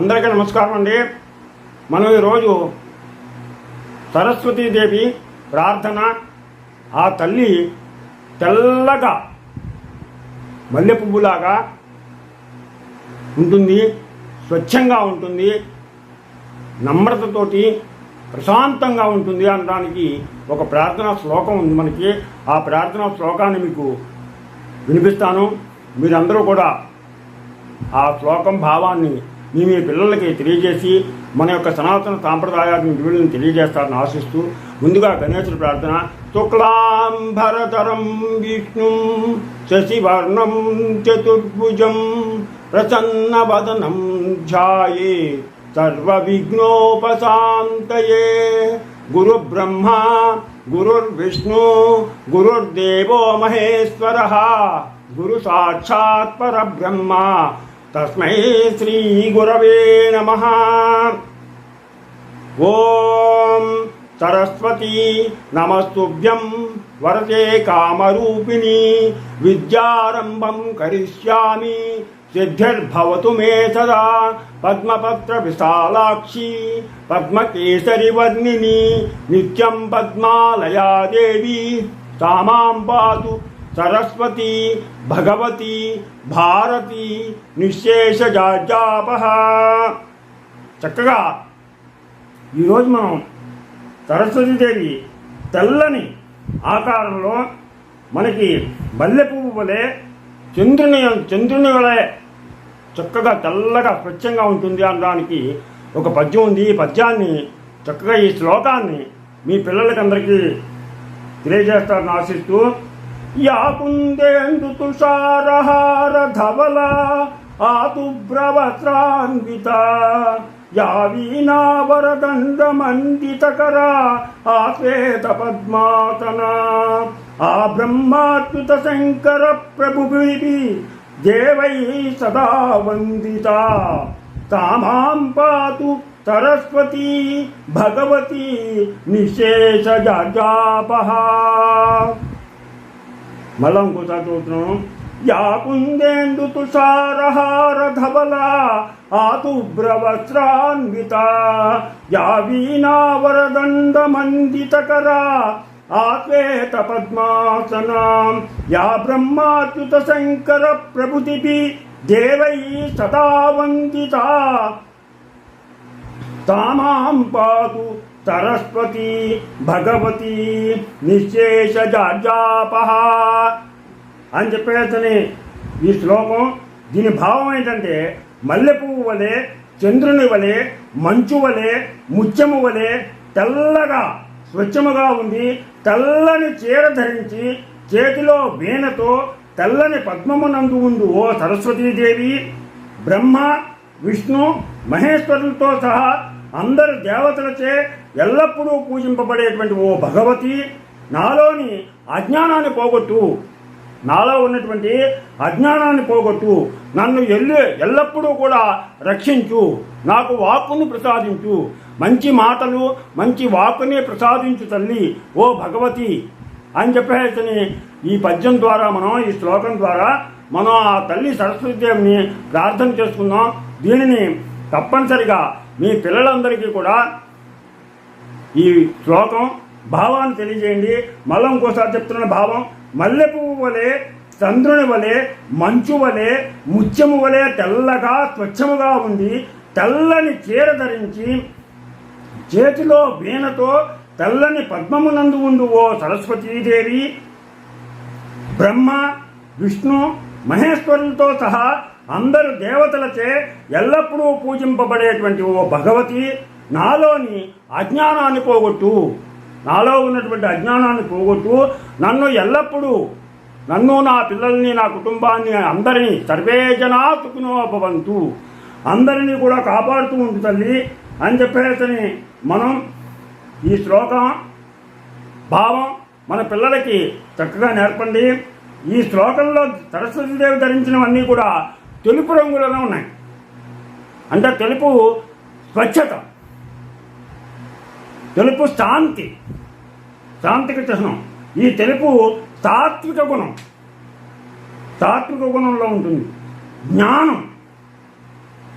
అందరికీ నమస్కారం అండి. మనం ఈరోజు సరస్వతీదేవి ప్రార్థన ఆ తల్లి తెల్లగా మల్లె పువ్వులాగా ఉంటుంది స్వచ్ఛంగా ఉంటుంది నమ్రతతోటి ప్రశాంతంగా ఉంటుంది అనడానికి ఒక ప్రార్థనా శ్లోకం ఉంది మనకి. ఆ ప్రార్థనా శ్లోకాన్ని మీకు వినిపిస్తాను. మీరందరూ కూడా ఆ శ్లోకం భావాన్ని మీ మీ పిల్లలకి తెలియజేసి మన యొక్క సనాతన సాంప్రదాయాన్ని విలువలను తెలియజేస్తారని ఆశిస్తూ ముందుగా గణేశుడు ప్రార్థన. శుక్లాంబరతరం విష్ణు శశివర్ణం చతుర్భుజం ప్రసన్నవదనం ధ్యాయే సర్వవిఘ్నోపశాంతయే. గురు బ్రహ్మ గురుర్విష్ణు గురుర్దేవో మహేశ్వర గురు సాక్షాత్ పరబ్రహ్మ. తస్మై శ్రీ గురవే నమ. ఓం సరస్వతీ నమస్తుభ్యం వరదే కామరూపిణి విద్యారంభం కరిష్యామి సిద్ధిర్భవతు మే సదా. పద్మపత్ర విశాలాక్షి పద్మకేసరి వర్ణిని నిత్యం పద్మాలయా దేవి. తామాం పాతు సరస్వతి భగవతి భారతి నిశేషజాజాపహ చక్కగా ఈరోజు మనం సరస్వతీదేవి తెల్లని ఆకారంలో మనకి మల్లె పువ్వు వలె చంద్రుని చంద్రుని వలె చక్కగా తెల్లగా స్వచ్ఛంగా ఉంటుంది అనడానికి ఒక పద్యం ఉంది. ఈ పద్యాన్ని చక్కగా ఈ శ్లోకాన్ని మీ పిల్లలకందరికీ తెలియజేస్తారని ఆశిస్తూ యాకుందేందు తుషారహార ధవల ఆతుభ్రవస్రాన్విత యా వీణావరదండ మండితకర ఆ శ్వేత పద్మాతన ఆ బ్రహ్మాద్భుత శంకర ప్రభుభివి దేవై సదా వందిత తామాం పాతు సరస్వతి భగవతి నిశేషజాపహ మళ్ళా ఇంకోసారి చదువుతున్నాను యా కుందేందు తుషారహార ధవల ఆతుభ్రవస్రాన్విత యా వీణావరదండ మండితకర ఆత్వేత పద్మాసన యా బ్రహ్మాచ్యుత శంకర ప్రభుతిభి దేవై సదా వందిత తామాం పాతు సరస్వతి భగవతి నిశేషజాపహ అని చెప్పేసని ఈ శ్లోకం దీని భావం ఏంటంటే మల్లెపువ్వు వలె చంద్రుని వలె మంచు వలె ముత్యము వలె తెల్లగా స్వచ్ఛముగా ఉంది తెల్లని చీర ధరించి చేతిలో వీణతో తెల్లని పద్మమునందు ఉండు ఓ సరస్వతీదేవి. బ్రహ్మ విష్ణు మహేశ్వరులతో సహా అందరు దేవతలచే ఎల్లప్పుడూ పూజింపబడేటువంటి ఓ భగవతి నాలోని అజ్ఞానాన్ని పోగొట్టు. నాలో ఉన్నటువంటి అజ్ఞానాన్ని పోగొట్టు. నన్ను ఎల్లు ఎల్లప్పుడూ కూడా రక్షించు. నాకు వాక్కును ప్రసాదించు. మంచి మాటలు మంచి వాక్కుని ప్రసాదించు తల్లి ఓ భగవతి. అని చెప్పేసి ఈ పద్యం ద్వారా మనం ఈ శ్లోకం ద్వారా మనం ఆ తల్లి సరస్వతీదేవిని ప్రార్థన చేసుకుందాం. దీనిని తప్పనిసరిగా మీ పిల్లలందరికీ కూడా ఈ శ్లోకం భావాన్ని తెలియజేయండి. మళ్ళీ ఇంకోసారి చెప్తున్న భావం మల్లె పువ్వు వలె చంద్రుని వలె మంచు వలె ముత్యము వలె తెల్లగా స్వచ్ఛముగా ఉంది తెల్లని చీర ధరించి చేతిలో వీణతో తెల్లని పద్మమునందు ఉండు ఓ సరస్వతీదేవి. బ్రహ్మ విష్ణు మహేశ్వరులతో సహా అందరు దేవతలచే ఎల్లప్పుడూ పూజింపబడేటువంటి ఓ భగవతి. నాలోని అజ్ఞానాన్ని పోగొట్టు. నాలో ఉన్నటువంటి అజ్ఞానాన్ని పోగొట్టు. నన్ను ఎల్లప్పుడూ నన్ను నా పిల్లల్ని నా కుటుంబాన్ని అందరినీ సర్వే జనా అందరినీ కూడా కాపాడుతూ ఉంటు తల్లి అని చెప్పేసి మనం ఈ శ్లోకం భావం మన పిల్లలకి చక్కగా నేర్పండి. ఈ శ్లోకంలో సరస్వతీదేవి ధరించినవన్నీ కూడా తెలుపు రంగులోనే ఉన్నాయి. అంటే తెలుపు స్వచ్ఛత. తెలుపు శాంతి. శాంతికి చిహ్నం ఈ తెలుపు తాత్విక గుణం. తాత్విక గుణంలో ఉంటుంది. జ్ఞానం.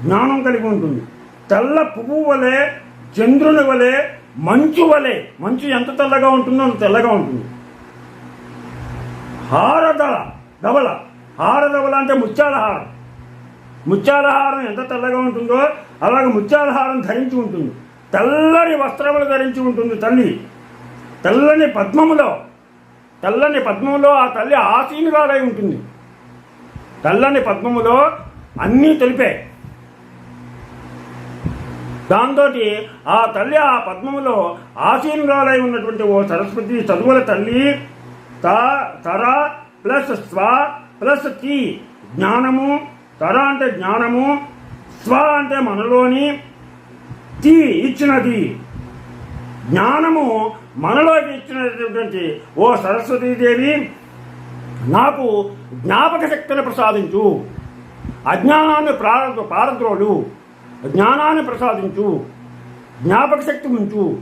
జ్ఞానం కలిగి ఉంటుంది. తెల్ల పువ్వు వలె చంద్రుని వలె మంచు వలె. మంచు ఎంత తెల్లగా ఉంటుందో అంత తెల్లగా ఉంటుంది. హారదళ దవల హారదవల అంటే ముత్యాలహారం. ముత్యాలహారం ముత్యాల ఎంత తెల్లగా ఉంటుందో అలాగే ముత్యాలహారం ధరించి ఉంటుంది. తెల్లని వస్త్రములు ధరించి ఉంటుంది తల్లి. తెల్లని పద్మములో తెల్లని పద్మములో ఆ తల్లి ఆసీనురాలై ఉంటుంది. తెల్లని పద్మములో అన్నీ తెలిపే. దాంతో ఆ తల్లి ఆ పద్మములో ఆసీనురాలై ఉన్నటువంటి ఓ సరస్వతి చదువుల తల్లి త తర ప్లస్ స్వ ప్లస్ తి జ్ఞానము తర అంటే జ్ఞానము స్వ అంటే మనలోని తి ఇచ్చినది. జ్ఞానము మనలోకి ఇచ్చినటువంటి ఓ సరస్వతీదేవి నాకు జ్ఞాపక శక్తిని ప్రసాదించు. అజ్ఞానాన్ని ప్రారంభ పారద్రోలు జ్ఞానాన్ని ప్రసాదించు. జ్ఞాపక శక్తి ఉంచు.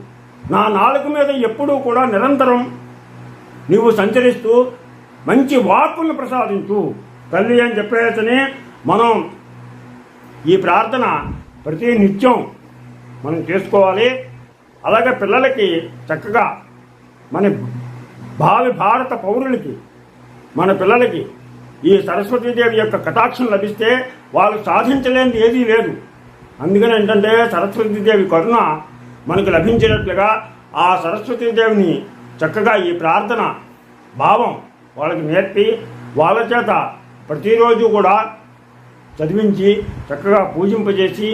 నా నాలుగు మీద ఎప్పుడూ కూడా నిరంతరం నీవు సంచరిస్తూ మంచి వాక్కులను ప్రసాదించు. తల్లి అని చెప్పేసని మనం ఈ ప్రార్థన ప్రతి నిత్యం మనం చేసుకోవాలి. అలాగే పిల్లలకి చక్కగా మన భావి భారత పౌరులకి మన పిల్లలకి ఈ సరస్వతీదేవి యొక్క కటాక్షం లభిస్తే వాళ్ళు సాధించలేనిది ఏదీ లేదు. అందుకని ఏంటంటే సరస్వతీదేవి కరుణ మనకు లభించినట్లుగా ఆ సరస్వతీదేవిని చక్కగా ఈ ప్రార్థన భావం వాళ్ళకి నేర్పి వాళ్ళ చేత ప్రతిరోజు కూడా చదివించి చక్కగా పూజింపజేసి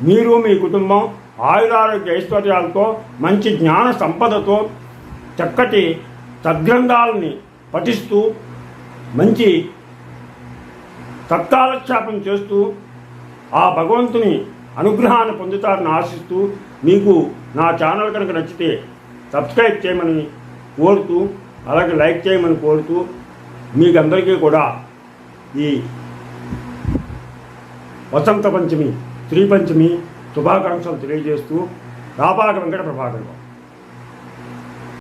మీరు మీ కుటుంబం ఆయురారోగ్య ఐశ్వర్యాలతో మంచి జ్ఞాన సంపదతో చక్కటి సద్గ్రంథాలని పఠిస్తూ మంచి తత్కాలక్షేపం చేస్తూ ఆ భగవంతుని అనుగ్రహాన్ని పొందుతారని ఆశిస్తూ మీకు నా ఛానల్ కనుక నచ్చితే సబ్స్క్రైబ్ చేయమని కోరుతూ అలాగే లైక్ చేయమని కోరుతూ మీకు అందరికీ కూడా ఈ వసంత పంచమి శ్రీపంచమి శుభాకాంక్షలు తెలియజేస్తూ రాపాక వెంకట ప్రభాకర్